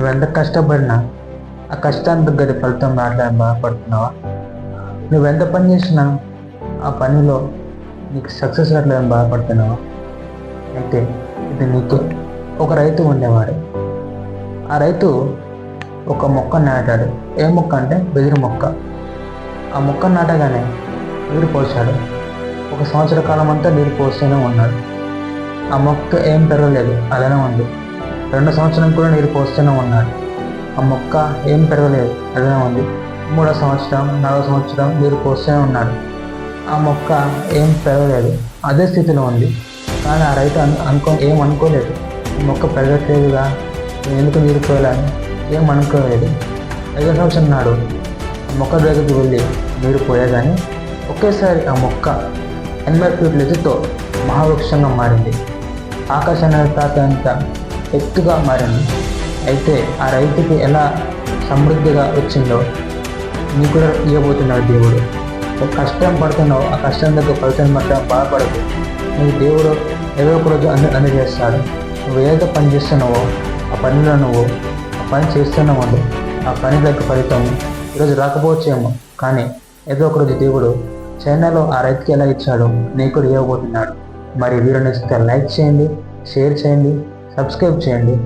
నువ్వెంత కష్టపడినా ఆ కష్టానికి తగ్గట్టు ఫలితం రావట్లేదని బాధపడుతున్నావా? నువ్వెంత పని చేసినా ఆ పనిలో నీకు సక్సెస్ రావట్లేదని బాధపడుతున్నావా? అయితే ఇది నీకు ఒక రైతు ఉండేవాడు. ఆ రైతు ఒక మొక్క నాటాడు. ఏ మొక్క అంటే బెదిరి మొక్క. ఆ మొక్క నాటగానే నీరు పోసాడు ఒక సంవత్సర కాలం అంతా నీరు పోస్తూనే ఉన్నాడు. ఆ మొక్క ఏం పెరగలేదు అలానే ఉంది. రెండు సంవత్సరం కూడా నీరు పోస్తూనే ఉన్నాడు ఆ మొక్క ఏం పెరగలేదు అలానే ఉంది. మూడో సంవత్సరం నాలుగో సంవత్సరం నీరు పోస్తూనే ఉన్నాడు ఆ మొక్క ఏం పెరగలేదు అదే స్థితిలో ఉంది. కానీ ఆ రైతు అను అనుకో ఏం అనుకోలేదు. ఈ మొక్క పెరగట్లేదుగా ఎందుకు నీరు పోయాలని ఏం అనుకోలేదు. ఐదో సంవత్సరం నాడు ఆ మొక్క దగ్గరికి వెళ్ళి నీరు పోయగానే ఒకేసారి ఆ మొక్క ఎనభై ఫీట్ల ఎత్తుతో మహావృక్షంగా మారింది. ఆకాశాన్ని తాకేంత ఎత్తుగా మారింది. అయితే ఆ రైతుకి ఎలా సమృద్ధిగా వచ్చిందో నీ కూడా ఇవ్వబోతున్నాడు దేవుడు. ఒక కష్టం పడుతున్నావు ఆ కష్టం దగ్గర ఫలితం మాత్రం బాధపడదు నీకు దేవుడు ఏదో ఒక రోజు అంద అందజేస్తాడు. నువ్వు ఏదో పని చేస్తున్నావో ఆ పనిలో నువ్వు ఆ పని చేస్తున్నావు ఆ పని దగ్గర ఫలితం ఈరోజు రాకపోవచ్చేమో. కానీ ఏదో ఒక రోజు దేవుడు చైనాలో ఆ రైతుకి ఎలా ఇచ్చాడో నీకు కూడా ఇవ్వబోతున్నాడు మరి వీడియో నచ్చితే లైక్ చేయండి షేర్ చేయండి. సబ్స్క్రైబ్ చేయండి.